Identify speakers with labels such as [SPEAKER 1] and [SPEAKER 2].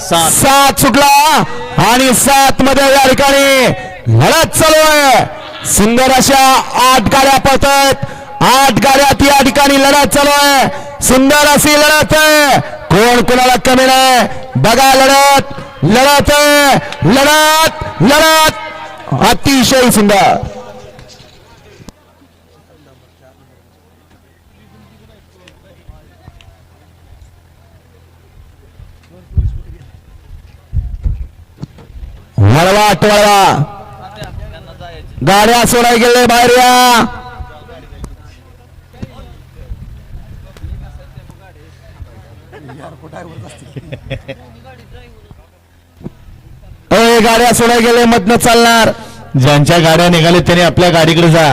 [SPEAKER 1] सात.
[SPEAKER 2] सात सुटला आणि सात मध्ये या ठिकाणी लढत चालू आहे. सुंदर अशा आठ गाड्या पळतात आठ गाड्यात या ठिकाणी लढत चालू आहे. सुंदर अशी लढत आहे. कोण कोणाला कमी नाही? बघा लढत लढत आहे लढत लढत. अतिशय सुंदर. वळवा वळवा गाड्या सोडाय गेले बाहेर या गाड्या सोडाय गेले मधनं चालणार.
[SPEAKER 1] ज्यांच्या गाड्या निघाले त्याने आपल्या गाडीकडे जा.